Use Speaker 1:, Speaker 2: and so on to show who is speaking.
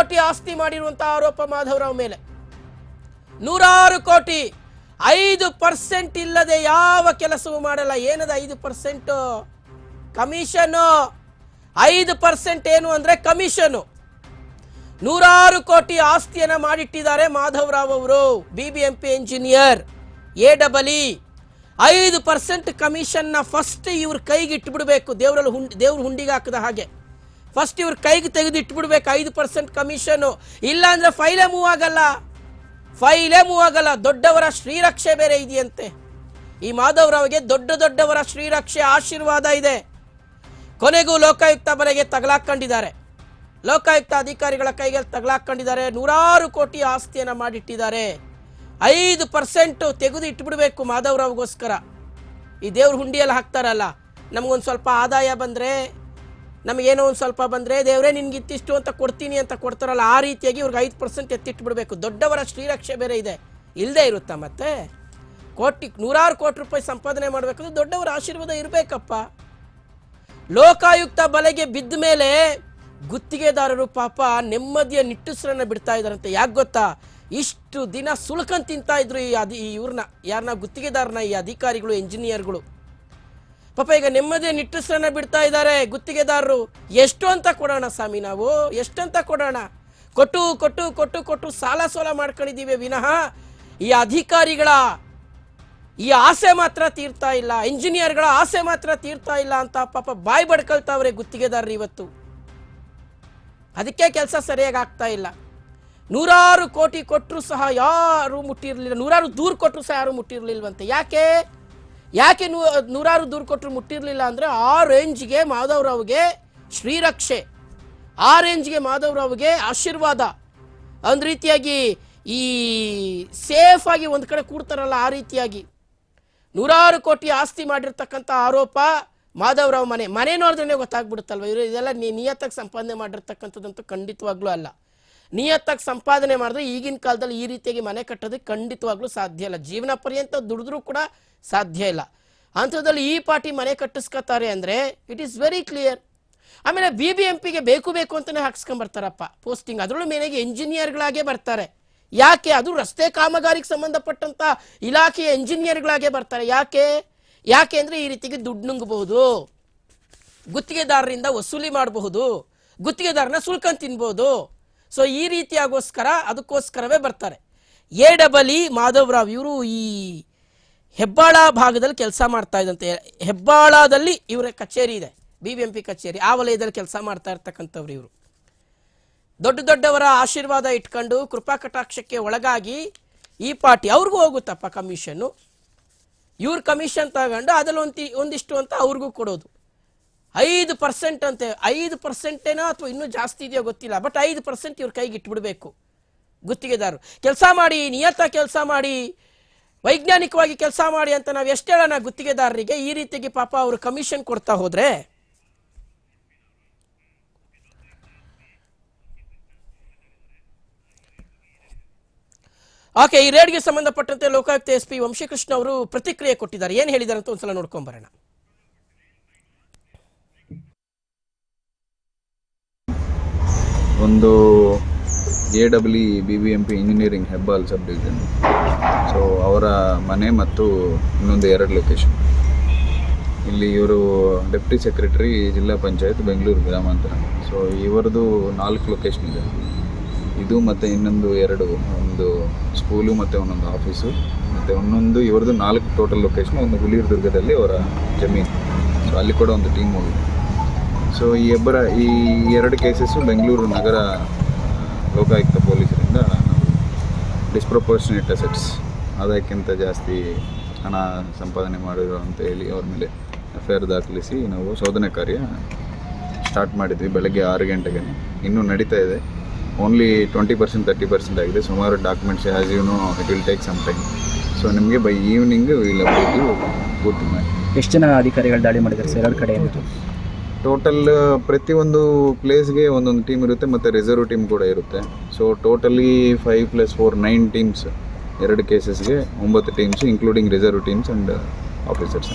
Speaker 1: ಕೋಟಿ ಆಸ್ತಿ ಮಾಡಿರುವಂತಹ ಆರೋಪ ಮಾಧವರಾವ್ ಮೇಲೆ. ನೂರಾರು ಕೋಟಿ, ಐದು ಪರ್ಸೆಂಟ್ ಇಲ್ಲದೆ ಯಾವ ಕೆಲಸವೂ ಮಾಡಲ್ಲ. ಏನದ ಐದು ಪರ್ಸೆಂಟ್? ಕಮಿಷನ್ನು ಐದು ಪರ್ಸೆಂಟ್ ಏನು ಅಂದ್ರೆ ಕಮಿಷನು. ನೂರಾರು ಕೋಟಿ ಆಸ್ತಿಯನ್ನ ಮಾಡಿಟ್ಟಿದ್ದಾರೆ ಮಾಧವರಾವ್ ಅವರು B B P engineer A double ಐದು ಪರ್ಸೆಂಟ್ ಕಮಿಷನ್ನ ಫಸ್ಟ್ ಇವ್ರ ಕೈಗೆ ಇಟ್ಬಿಡ್ಬೇಕು. ದೇವರಲ್ಲಿ ಹುಂಡಿ, ದೇವ್ರ ಹುಂಡಿಗೆ ಹಾಕದ ಹಾಗೆ. ಫಸ್ಟ್ ಇವ್ರ ಕೈಗೆ ತೆಗೆದು ಇಟ್ಬಿಡ್ಬೇಕು ಐದು ಪರ್ಸೆಂಟ್ ಕಮಿಷನು ಇಲ್ಲ ಅಂದ್ರೆ ಫೈಲೇ ಮೂವ್ ಆಗಲ್ಲ. ಫೈಲೇ ಮೂವ್ ಆಗಲ್ಲ. ದೊಡ್ಡವರ ಶ್ರೀರಕ್ಷೆ ಬೇರೆ ಇದೆಯಂತೆ. ಈ ಮಾಧವರಾವ್ಗೆ ದೊಡ್ಡ ದೊಡ್ಡವರ ಶ್ರೀರಕ್ಷೆ ಆಶೀರ್ವಾದ ಇದೆ. ಕೊನೆಗೂ ಲೋಕಾಯುಕ್ತ ಮನೆಗೆ ತಗಲಾಕೊಂಡಿದ್ದಾರೆ ಲೋಕಾಯುಕ್ತ ಅಧಿಕಾರಿಗಳ ಕೈಗೆ ತಗಲಾಕೊಂಡಿದ್ದಾರೆ ನೂರಾರು ಕೋಟಿ ಆಸ್ತಿಯನ್ನು ಮಾಡಿಟ್ಟಿದ್ದಾರೆ. ಐದು ಪರ್ಸೆಂಟು ತೆಗೆದು ಇಟ್ಬಿಡ್ಬೇಕು ಮಾಧವರಾವ್ಗೋಸ್ಕರ ಈ ದೇವ್ರ ಹುಂಡಿಯಲ್ಲಿ ಹಾಕ್ತಾರಲ್ಲ. ನಮಗೊಂದು ಸ್ವಲ್ಪ ಆದಾಯ ಬಂದರೆ ನಮಗೇನೋ ಒಂದು ಸ್ವಲ್ಪ ಬಂದರೆ ದೇವರೇ, ನಿನ್ಗೆ ಇತ್ತಿಷ್ಟು ಅಂತ ಕೊಡ್ತೀನಿ ಅಂತ ಕೊಡ್ತಾರಲ್ಲ, ಆ ರೀತಿಯಾಗಿ ಇವ್ರಿಗೆ ಐದು ಪರ್ಸೆಂಟ್ ಎತ್ತಿಟ್ಬಿಡ್ಬೇಕು. ದೊಡ್ಡವರ ಶ್ರೀರಕ್ಷೆ ಬೇರೆ ಇದೆ. ಇಲ್ಲದೆ ಇರುತ್ತಾ ಮತ್ತೆ? ಕೋಟಿ, ನೂರಾರು ಕೋಟಿ ರೂಪಾಯಿ ಸಂಪಾದನೆ ಮಾಡಬೇಕಂದ್ರೆ ದೊಡ್ಡವರ ಆಶೀರ್ವಾದ ಇರಬೇಕಪ್ಪ. ಲೋಕಾಯುಕ್ತ ಬಲೆಗೆ ಬಿದ್ದ ಮೇಲೆ ಗುತ್ತಿಗೆದಾರರು ಪಾಪ ನೆಮ್ಮದಿಯ ನಿಟ್ಟುಸ್ರನ್ನ ಬಿಡ್ತಾ ಇದ್ದಾರಂತೆ. ಯಾಕೆ ಗೊತ್ತಾ? ಇಷ್ಟು ದಿನ ಸುಳ್ಕಂಡ್ ತಿಂತಾ ಇದ್ರು ಈ ಅಧಿ ಇವ್ರನ್ನ ಯಾರನ್ನ ಗುತ್ತಿಗೆದಾರನ, ಈ ಅಧಿಕಾರಿಗಳು ಇಂಜಿನಿಯರ್ಗಳು ಪಾಪ ಈಗ ನೆಮ್ಮದಿಯ ನಿಟ್ಟುಸಿರನ್ನ ಬಿಡ್ತಾ ಇದ್ದಾರೆ ಗುತ್ತಿಗೆದಾರರು. ಎಷ್ಟು ಅಂತ ಕೊಡೋಣ ಸ್ವಾಮಿ ನಾವು? ಎಷ್ಟಂತ ಕೊಡೋಣ? ಕೊಟ್ಟು ಕೊಟ್ಟು ಕೊಟ್ಟು ಕೊಟ್ಟು ಸಾಲ ಸೋಲ ಮಾಡ್ಕೊಂಡಿದ್ದೀವಿ ವಿನಃ ಈ ಅಧಿಕಾರಿಗಳ ಈ ಆಸೆ ಮಾತ್ರ ತೀರ್ತಾ ಇಲ್ಲ, ಇಂಜಿನಿಯರ್ಗಳ ಆಸೆ ಮಾತ್ರ ತೀರ್ತಾ ಇಲ್ಲ ಅಂತ ಪಾಪ ಬಾಯಿ ಬಡ್ಕೊಳ್ತಾವ್ರೆ ಗುತ್ತಿಗೆದಾರರು ಇವತ್ತು. ಅದಕ್ಕೆ ಕೆಲಸ ಸರಿಯಾಗಿ ಆಗ್ತಾ ಇಲ್ಲ. ನೂರಾರು ಕೋಟಿ ಕೊಟ್ಟರು ಸಹ ಯಾರು ಮುಟ್ಟಿರಲಿಲ್ಲ, ನೂರಾರು ದೂರು ಕೊಟ್ಟರು ಸಹ ಯಾರು ಮುಟ್ಟಿರಲಿಲ್ವಂತೆ. ಯಾಕೆ? ಯಾಕೆ ನೂ ನೂರಾರು ದೂರು ಕೊಟ್ಟರು ಮುಟ್ಟಿರಲಿಲ್ಲ ಅಂದರೆ ಆ ರೇಂಜ್ಗೆ ಮಾಧವರಾವ್ಗೆ ಶ್ರೀರಕ್ಷೆ. ಆ ರೇಂಜ್ಗೆ ಮಾಧವರಾವ್ಗೆ ಆಶೀರ್ವಾದ. ಒಂದು ರೀತಿಯಾಗಿ ಈ ಸೇಫ್ ಆಗಿ ಒಂದು ಕಡೆ ಕೂಡ್ತಾರಲ್ಲ ಆ ರೀತಿಯಾಗಿ. ನೂರಾರು ಕೋಟಿ ಆಸ್ತಿ ಮಾಡಿರ್ತಕ್ಕಂಥ ಆರೋಪ ಮಾಧವರಾವ್ ಮನೆ. ಮನೆ ನೋಡಿದ್ರೆ ಗೊತ್ತಾಗ್ಬಿಡುತ್ತಲ್ವ? ಇವರು ಇದೆಲ್ಲ ನಿಯತ್ತಾಗಿ ಸಂಪಾದನೆ ಮಾಡಿರ್ತಕ್ಕಂಥದ್ದಂತೂ ಖಂಡಿತವಾಗ್ಲೂ ಅಲ್ಲ. ನಿಯತ್ತಾಗಿ ಸಂಪಾದನೆ ಮಾಡಿದ್ರೆ ಈಗಿನ ಕಾಲದಲ್ಲಿ ಈ ರೀತಿಯಾಗಿ ಮನೆ ಕಟ್ಟೋದಕ್ಕೆ ಖಂಡಿತವಾಗ್ಲೂ ಸಾಧ್ಯ ಇಲ್ಲ. ಜೀವನ ಪರ್ಯಂತ ದುಡಿದ್ರೂ ಕೂಡ ಸಾಧ್ಯ ಇಲ್ಲ. ಅಂಥದ್ರಲ್ಲಿ ಈ ಪಾರ್ಟಿ ಮನೆ ಕಟ್ಟಿಸ್ಕೊತಾರೆ ಅಂದರೆ ಇಟ್ ಈಸ್ ವೆರಿ ಕ್ಲಿಯರ್ ಆಮೇಲೆ ಬಿ ಬಿ ಎಂ ಪಿಗೆ ಬೇಕು ಬೇಕು ಅಂತಲೇ ಹಾಕ್ಸ್ಕೊಂಬರ್ತಾರಪ್ಪ. ಪೋಸ್ಟಿಂಗ್ ಅದರಲ್ಲೂ ಮೇನೆಗೆ ಇಂಜಿನಿಯರ್ಗಳಾಗೇ ಬರ್ತಾರೆ. ಯಾಕೆ? ಅದು ರಸ್ತೆ ಕಾಮಗಾರಿಗೆ ಸಂಬಂಧಪಟ್ಟಂತ ಇಲಾಖೆಯ ಇಂಜಿನಿಯರ್ಗಳಾಗೇ ಬರ್ತಾರೆ. ಯಾಕೆ? ಯಾಕೆ ಅಂದರೆ ಈ ರೀತಿಗೆ ದುಡ್ಡು ನುಂಗಬಹುದು. ಗುತ್ತಿಗೆದಾರರಿಂದ ವಸೂಲಿ ಮಾಡಬಹುದು. ಗುತ್ತಿಗೆದಾರನ ಸುಳ್ಕನ್ ತಿನ್ಬೋದು. ಸೊ ಈ ರೀತಿಯಾಗೋಸ್ಕರ ಅದಕ್ಕೋಸ್ಕರವೇ ಬರ್ತಾರೆ. ಎ ಡಬಲ್ ಇ ಮಾಧವರಾವ್ ಇವರು ಈ ಹೆಬ್ಬಾಳ ಭಾಗದಲ್ಲಿ ಕೆಲಸ ಮಾಡ್ತಾ ಇದ್ದಂತೆ. ಹೆಬ್ಬಾಳದಲ್ಲಿ ಇವರ ಕಚೇರಿ ಇದೆ ಬಿ ಬಿ ಎಂ ಪಿ ಕಚೇರಿ. ಆ ವಲಯದಲ್ಲಿ ಕೆಲಸ ಮಾಡ್ತಾ ಇರ್ತಕ್ಕಂಥವ್ರು ಇವರು. ದೊಡ್ಡ ದೊಡ್ಡವರ ಆಶೀರ್ವಾದ ಇಟ್ಕೊಂಡು ಕೃಪಾ ಕಟಾಕ್ಷಕ್ಕೆ ಒಳಗಾಗಿ ಈ ಪಾರ್ಟಿ ಅವ್ರಿಗೂ ಹೋಗುತ್ತಪ್ಪ ಕಮಿಷನ್ನು. ಇವ್ರ ಕಮಿಷನ್ ತಗೊಂಡು ಅದರಲ್ಲಿ ಒಂದು ಒಂದಿಷ್ಟು ಅಂತ ಅವ್ರಿಗೂ ಕೊಡೋದು. ಐದು ಪರ್ಸೆಂಟ್ ಅಂತೆ. ಐದು ಪರ್ಸೆಂಟೇನೋ ಅಥವಾ ಇನ್ನೂ ಜಾಸ್ತಿ ಇದೆಯೋ ಗೊತ್ತಿಲ್ಲ. ಬಟ್ ಐದು ಪರ್ಸೆಂಟ್ ಇವ್ರ ಕೈಗೆ ಇಟ್ಬಿಡ್ಬೇಕು. ಗುತ್ತಿಗೆದಾರರು. ಕೆಲಸ ಮಾಡಿ, ನಿಯತ ಕೆಲಸ ಮಾಡಿ, ವೈಜ್ಞಾನಿಕವಾಗಿ ಕೆಲಸ ಮಾಡಿ ಅಂತ ನಾವು ಎಷ್ಟು ಹೇಳೋಣ ಗುತ್ತಿಗೆದಾರರಿಗೆ? ಈ ರೀತಿಯಾಗಿ ಪಾಪ ಅವರು ಕಮಿಷನ್ ಕೊಡ್ತಾ ಹೋದರೆ ಓಕೆ ಈ ರೇಡ್ಗೆ ಸಂಬಂಧಪಟ್ಟಂತೆ ಲೋಕಾಯುಕ್ತ ಎಸ್ ಪಿ ವಂಶೀಕೃಷ್ಣ ಅವರು ಪ್ರತಿಕ್ರಿಯೆ ಕೊಟ್ಟಿದ್ದಾರೆ. ಏನು ಹೇಳಿದ್ದಾರೆ ಅಂತ ಒಂದ್ಸಲ ನೋಡ್ಕೊಂಡ್
Speaker 2: ಒಂದು A W B B M P engineering Hebbal sub division so ಅವರ ಮನೆ ಮತ್ತು ಇನ್ನೊಂದು ಎರಡು ಲೊಕೇಶನ್ ಇಲ್ಲಿ ಇವರು ಡೆಪ್ಟಿ ಸೆಕ್ರೆಟರಿ ಜಿಲ್ಲಾ ಪಂಚಾಯತ್ ಬೆಂಗಳೂರು ಗ್ರಾಮಾಂತರ. ಸೊ ಇವರದು ನಾಲ್ಕು ಲೊಕೇಶನ್ ಇದೆ. ಇದು ಮತ್ತು ಇನ್ನೊಂದು ಎರಡು, ಒಂದು ಸ್ಕೂಲು ಮತ್ತು ಒಂದೊಂದು ಆಫೀಸು ಮತ್ತು ಒಂದೊಂದು ಇವರದು ನಾಲ್ಕು ಟೋಟಲ್ ಲೊಕೇಶನ್ ಒಂದು ಹುಲಿಯೂರು ಅವರ ಜಮೀನು. ಸೊ ಅಲ್ಲಿ ಕೂಡ ಒಂದು ಟೀಮ್ ಹೋಗಿದೆ. ಸೊ ಈ ಇಬ್ಬರ ಈ ಎರಡು ಕೇಸಸ್ಸು ಬೆಂಗಳೂರು ನಗರ ಲೋಕಾಯುಕ್ತ ಪೊಲೀಸರಿಂದ ಡಿಸ್ಪ್ರಪೋರ್ಷನೇಟ್ ಅಸೆಟ್ಸ್ ಅದಕ್ಕಿಂತ ಜಾಸ್ತಿ ಹಣ ಸಂಪಾದನೆ ಮಾಡಿರೋ ಅಂತ ಹೇಳಿ ಅವ್ರ ಮೇಲೆ ಎಫ್ ಐ ಆರ್ ದಾಖಲಿಸಿ ನಾವು ಶೋಧನೆ ಕಾರ್ಯ ಸ್ಟಾರ್ಟ್ ಮಾಡಿದ್ವಿ ಬೆಳಗ್ಗೆ ಆರು ಗಂಟೆಗೆ. ಇನ್ನೂ ನಡೀತಾ ಇದೆ. Only twenty percent thirty percent ಆಗಿದೆ. ಸುಮಾರು documents as you know it will take some time so ನಿಮಗೆ ಬೈ ಈವ್ನಿಂಗ್ ವಿಲ್ ಅಪ್ಡೇಟ್ ಪೂರ್ತಿ ಮಾಡಿ
Speaker 3: ಎಷ್ಟು ಜನ ಅಧಿಕಾರಿಗಳು ದಾಳಿ ಮಾಡಿದ್ದಾರೆ ಸರ್ ಎರಡು ಕಡೆಯಿಂದ.
Speaker 2: ಟೋಟಲ್ ಪ್ರತಿಯೊಂದು ಪ್ಲೇಸ್ಗೆ ಒಂದೊಂದು ಟೀಮ್ ಇರುತ್ತೆ, ಮತ್ತು ರಿಸರ್ವ್ ಟೀಮ್ ಕೂಡ ಇರುತ್ತೆ. So totally five plus four nine teams ಎರಡು ಕೇಸಸ್ಗೆ ಒಂಬತ್ತು teams including reserve teams and officers